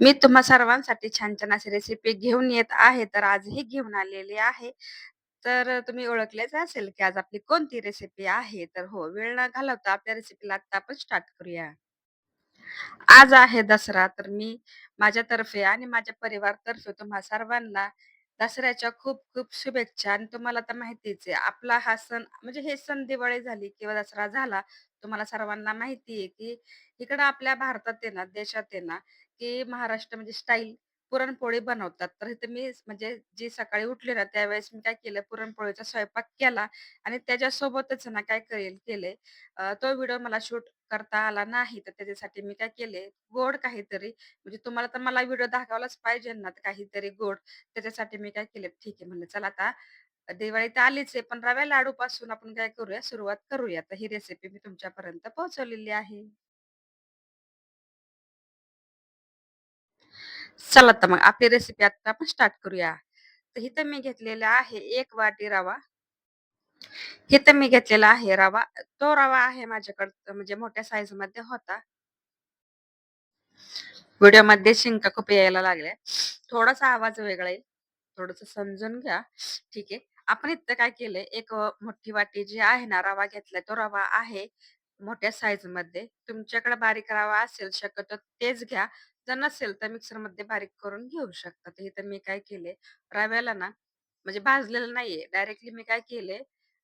मी तुम्हा सर्वांसाठी छान-छान अशी रेसिपी घेऊन येत आहे. तर आजही घेऊन आलेली आहे. तर तुम्ही ओळखलेच असेल, की आज आपली कोणती रेसिपी आहे. तर हो, वेळ न घालवता आपल्या रेसिपीला आता आपण स्टार्ट करूया. आज आहे दसरा, तर मी माझ्यातर्फे आणि माझ्या परिवारतर्फे तुम्हा सर्वांना दसऱ्याच्या खूप-खूप शुभेच्छा. आणि तुम्हाला तर माहितीच आहे, आपला हा सण म्हणजे हे सण दिवाळी झाली किंवा दसरा झाला, तुम्हाला सर्वांना माहिती आहे, की इकडं आपल्या भारतात आहे ना, देशात आहे ना, की महाराष्ट्र म्हणजे स्टाईल पुरणपोळी बनवतात. तर इथे मी म्हणजे जी सकाळी उठले ना, त्यावेळेस मी काय केलं, पुरणपोळीचा स्वयंपाक केला आणि त्याच्यासोबतच ना काय करेल केले, अ, तो व्हिडिओ मला शूट करता आला नाही. तर त्याच्यासाठी मी काय केले, गोड काहीतरी म्हणजे तुम्हाला तर मला व्हिडिओ दाखवायलाच पाहिजे ना, तर काहीतरी गोड. त्याच्यासाठी मी काय केलं, ठीक आहे म्हणलं, चला आता दिवाळी तर आलीच आहे, पण रव्या लाडूपासून आपण काय करूया, सुरुवात करूया. तर ही रेसिपी मी तुमच्यापर्यंत पोहोचवलेली आहे. चला तर मग आपली रेसिपी आता आपण स्टार्ट करूया. तर इथं मी घेतलेला आहे एक वाटी रवा. इथं मी घेतलेला आहे रवा. तो रवा आहे माझ्याकडं म्हणजे मोठ्या साईजमध्ये होता. व्हिडिओमध्ये शिंका खूप यायला लागल्या. थोडासा आवाज वेगळा येईल. थोडस समजून घ्या. ठीक आहे. आपण इथं काय केलंय, एक मोठी वाटी जी आहे ना, रवा घेतलाय. तो रवा आहे मोठ्या साईजमध्ये तुमच्याकडे बारीक रवा असेल शक्यतो तेच घ्या. जर नसेल तर मिक्सरमध्ये बारीक करून घेऊ शकता. तर इथं मी काय केलंय, रव्याला ना म्हणजे भाजलेलं नाहीये. डायरेक्टली मी काय केले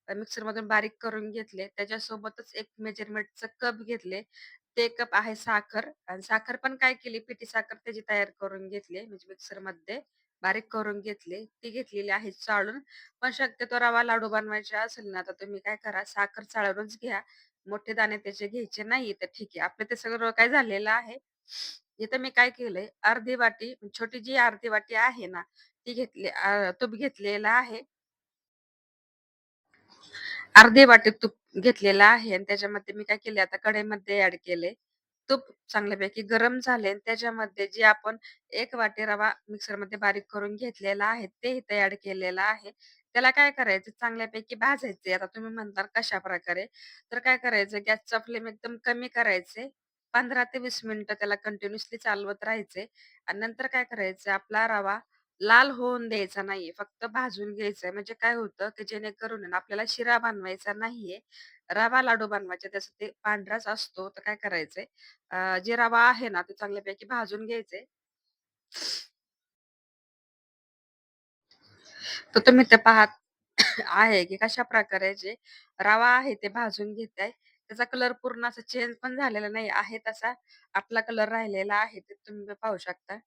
मिक्सरमधून बारीक करून घेतले. त्याच्यासोबतच एक मेजरमेंटचं कप घेतले. ते कप आहे साखर आणि साखर पण काय केली, पिठी साखर त्याची तयार करून घेतली. म्हणजे मिक्सरमध्ये बारीक करून घेतले. ती घेतलेली आहे चाळून. पण शक्यतो रवा लाडू बनवायचे असेल ना, तर तुम्ही काय करा, साखर चाळूनच घ्या. मोठे दाणे त्याचे घ्यायचे नाही. तर ठीक आहे. आपलं ते सगळं काय झालेलं आहे. इथं मी काय केलंय, अर्धी वाटी छोटी जी अर्धी वाटी आहे ना, ती घेतली अ, तूप घेतलेलं आहे. अर्धी वाटी तूप घेतलेलं आहे आणि त्याच्यामध्ये मी काय केले, आता कढईमध्ये ऍड केले. तूप चांगल्यापैकी गरम झाले आणि त्याच्यामध्ये जे आपण 1 वाटी रवा मिक्सरमध्ये बारीक करून घेतलेला आहे, ते इथे ऍड केलेलं आहे. त्याला काय करायचं, चांगल्यापैकी भाजायचे. आता तुम्ही म्हणताल कशाप्रकारे? तर काय करायचं, गॅसचा फ्लेम एकदम कमी करायचे. 15 ते वीस मिनिटं त्याला कंटिन्युअसली चालवत राहायचे आणि नंतर काय करायचं, आपला रवा लाल होऊन द्यायचा नाहीये, फक्त भाजून घ्यायचंय. म्हणजे काय होतं, की जेणेकरून आहे ना, आपल्याला शिरा बनवायचा नाहीये, रवा लाडू बनवायचे. त्याचं ते पांढराच असतो. तर काय करायचंय, जे रवा आहे ना, ते चांगल्यापैकी भाजून घ्यायचे. तर तुम्ही ते पाहत आहे, की कशा प्रकारे जे रवा आहे ते भाजून घेत आहे. त्याचा कलर पूर्ण असा चेंज पण झालेला नाही आहे. तसा आपला कलर राहिलेला आहे. ते तुम्ही पाहू शकता.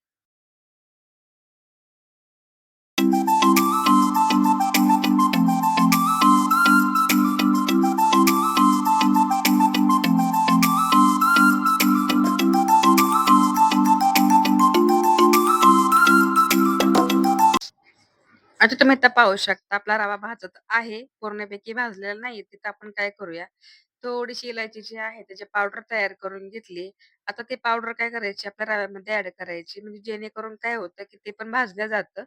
आता तुम्ही इथं पाहू शकता आपला रवा भाजत आहे. पूर्णपैकी भाजलेला नाही तिथं आपण काय करूया, थोडीशी इलायची जी आहे त्याची पावडर तयार करून घेतली. आता ते पावडर काय करायची आपल्या रव्यामध्ये ॲड करायची. म्हणजे जेणेकरून काय होतं, की ते पण भाजलं जातं.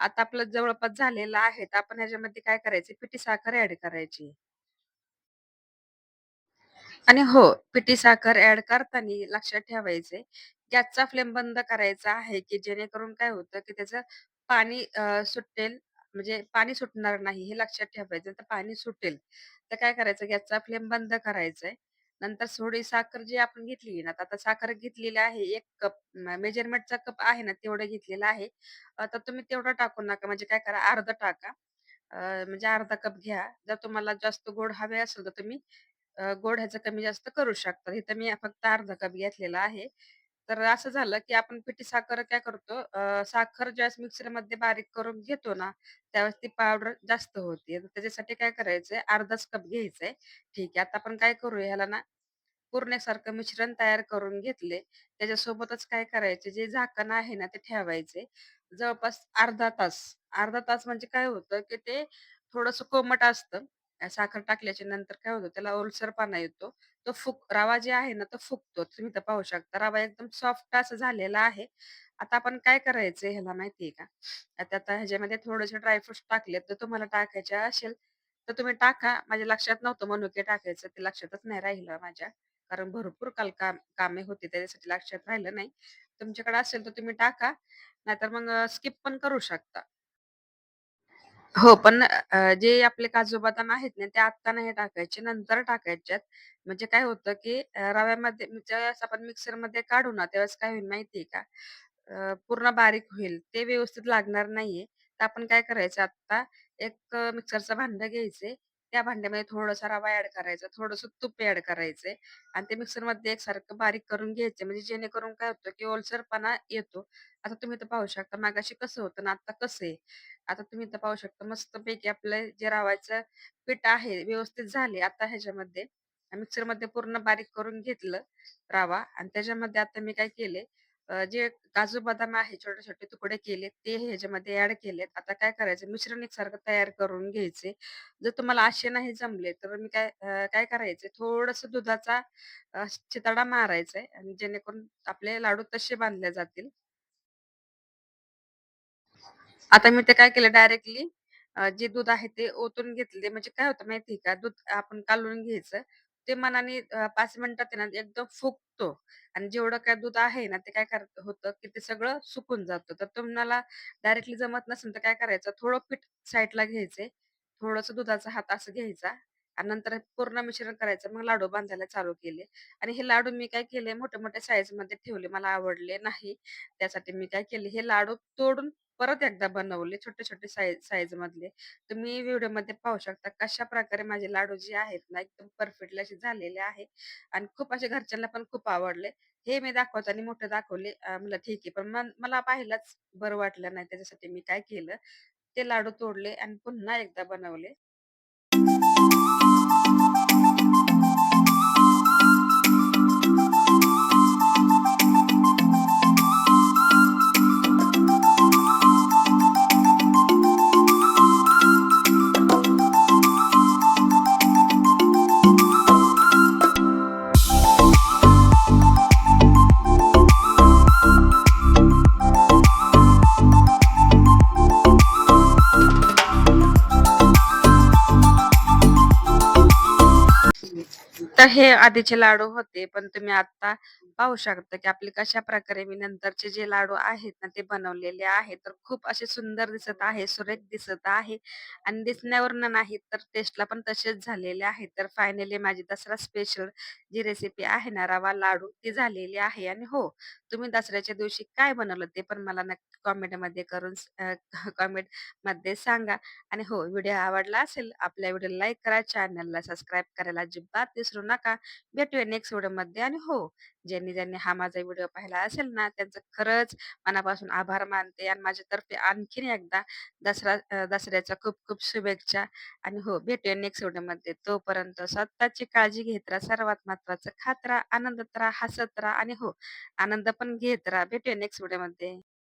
आता आपलं जवळपास झालेलं आहे. तर आपण ह्याच्यामध्ये काय करायचं, पिठी साखर ॲड करायची. आणि हो, पिठी साखर ॲड करताना लक्षात ठेवायचंय, गॅसचा फ्लेम बंद करायचा आहे, की जेणेकरून काय होतं, की त्याचं पाणी अ, सुटेल म्हणजे पाणी सुटणार नाही हे लक्षात ठेवायचं. तर पाणी सुटेल, तर काय करायचं गॅसचा फ्लेम बंद करायचा आहे. नंतर थोडी साखर जी आपण घेतली ना, तर आता साखर घेतलेली आहे एक कप मेजरमेंटचा कप आहे ना, तेवढं घेतलेलं आहे. तर तुम्ही तेवढं टाकू नका म्हणजे काय करा अर्धं टाका. म्हणजे अर्धा कप घ्या. जर तुम्हाला जास्त गोड हवे असेल, तर तुम्ही गोड ह्याचं कमी-जास्त करू शकता. इथं मी फक्त अर्धा कप घेतलेला आहे. तर असं झालं, की आपण पिठी साखर काय करतो, अ, साखर ज्यावेळेस मिक्सरमध्ये बारीक करून घेतो ना, त्यावेळेस ती पावडर जास्त होते. त्याच्यासाठी काय करायचंय, अर्धाच कप घ्यायचंय. ठीक आहे. आता आपण काय करूया ह्याला ना, पुरण्यासारखं मिश्रण तयार करून घेतले. त्याच्यासोबतच काय करायचे, जे झाकण आहे ना, ते ठेवायचे. जवळपास अर्धा तास. अर्धा तास म्हणजे काय होतं, की ते थोडंसं कोमट असतं. साखर टाकल्याच्या नंतर काय होतं, त्याला ओलसरपणा येतो. तो फुग रवा जे आहे ना, तो फुगतो. तुम्ही तर पाहू शकता. रवा एकदम सॉफ्ट असं झालेला आहे. आता आपण काय करायचं ह्याला माहिती का? आता आता ह्याच्यामध्ये थोडेसे ड्रायफ्रुट्स टाकलेत, तर तुम्हाला टाकायचे असेल, तर तुम्ही टाका. माझ्या लक्षात नव्हतं मनुके टाकायचं, ते लक्षातच नाही राहिलं माझ्या. कारण भरपूर काल काम कामे होती त्याच्यासाठी लक्षात राहिलं नाही. तुमच्याकडे असेल तर तुम्ही टाका, नाहीतर मग स्किप पण करू शकता. हो, पण अ, जे आपले काजू बदाम आहेत ना, ते आत्ता नाही टाकायचे, नंतर टाकायच्यात. म्हणजे काय होतं, की अ, रव्यामध्ये म्हणजे ज्यावेळेस आपण मिक्सरमध्ये काढू ना, त्यावेळेस काय होईल माहिती आहे का? अ, पूर्ण बारीक होईल. ते व्यवस्थित लागणार नाहीये. तर आपण काय करायचं आत्ता, एक अ, मिक्सरचं भांडं घ्यायचे. त्या भांड्यामध्ये थोडासा रवा ऍड करायचा, थोडंसं तूप ऍड करायचंय आणि ते मिक्सरमध्ये एकसारखं बारीक करून घ्यायचं. म्हणजे जेणेकरून काय होतं, की ओलसरपणा येतो. आता तुम्ही तर पाहू शकता, मागाशी कसं होतं ना आता कसं आहे. आता तुम्ही तर पाहू शकता मस्तपैकी आपलं जे रवायचं पीठ आहे व्यवस्थित झाले. आता ह्याच्यामध्ये मिक्सरमध्ये पूर्ण बारीक करून घेतलं रवा आणि त्याच्यामध्ये आता मी काय केले अ, जे काजू बदाम आहे छोटे-छोटे तुकडे केले ते ह्याच्यामध्ये ॲड केलेत. आता काय करायचं मिश्रण एकसारखं तयार करून घ्यायचे. जर तुम्हाला असे नाही जमले तर मी काय अ, काय करायचे थोडंसं दुधाचा अ, शिताडा मारायचा आहे आणि जेणेकरून आपले लाडू तसे बांधले जातील. आता मी ते काय केलं डायरेक्टली अ, जे दूध आहे ते ओतून घेतले. म्हणजे काय होतं माहिती आहे का, दूध आपण कालवून घ्यायचं. ते मनाने अ, 5 मिनिटात आहे ना एकदम सुकतो आणि जेवढं काय दूध आहे ना, ते काय होतं, की ते सगळं सुकून जातं. तर तुम्हाला डायरेक्टली जमत नसेल तर काय करायचं, थोडं पीठ साईडला घ्यायचे. थोडंसं दुधाचा हात असं घ्यायचा आणि नंतर पूर्ण मिश्रण करायचं. मग लाडू बांधायला चालू केले आणि हे लाडू मी काय केले, मोठ्या-मोठ्या साईजमध्ये ठेवले. मला आवडले नाही. त्यासाठी मी काय केले, हे लाडू तोडून परत एकदा बनवले छोटे-छोटे साईज मधले तुम्ही व्हिडिओमध्ये पाहू शकता कशा प्रकारे माझे लाडू जे आहेत ना, एकदम परफेक्टली असे झालेले आहे आणि खूप असे घरच्यांना पण खूप आवडले. हे मी दाखवताना मोठे दाखवले. मला म्हणलं ठीक आहे. पण मला पाहायलाच बरं वाटलं नाही. त्याच्यासाठी मी काय केलं, ते लाडू तोडले आणि पुन्हा एकदा बनवले. तर हे आधीचे लाडू होते, पण तुम्ही आता पाहू शकता, की आपले कशा प्रकारे मी नंतरचे जे लाडू आहेत ना, ते बनवलेले आहेत. तर खूप असे सुंदर दिसत आहे, सुरेख दिसत आहे आणि दिसण्यावरून नाही, तर टेस्टला पण तसेच झालेले आहेत. तर फायनली माझी दसरा स्पेशल जी रेसिपी आहे ना, रवा लाडू ती झालेली आहे आणि हो, तुम्ही दसऱ्याच्या दिवशी काय बनवलं ते पण मला नक्की कमेंटमध्ये करून कमेंटमध्ये सांगा. आणि हो, व्हिडिओ आवडला असेल, आपल्या व्हिडिओ लाईक करा, चॅनलला सबस्क्राईब करायला अजिबात विसरू नका. भेटूया नेक्स्ट व्हिडिओमध्ये आणि हो, ज्यांनी-ज्यांनी हा माझा व्हिडिओ पाहिला असेल ना, त्यांचं खरंच मनापासून आभार मानते आणि माझ्यातर्फे आणखीन एकदा दसरा अ, दसऱ्याच्या खूप-खूप शुभेच्छा आणि हो, भेटूया नेक्स्ट व्हिडिओमध्ये. तोपर्यंत स्वतःची काळजी घेत राहा. सर्वात महत्वाचं खात राहा, आनंदात राहा, हसत राहा आणि हो, आनंद पण घेत राहा. भेटूया नेक्स्ट व्हिडिओमध्ये.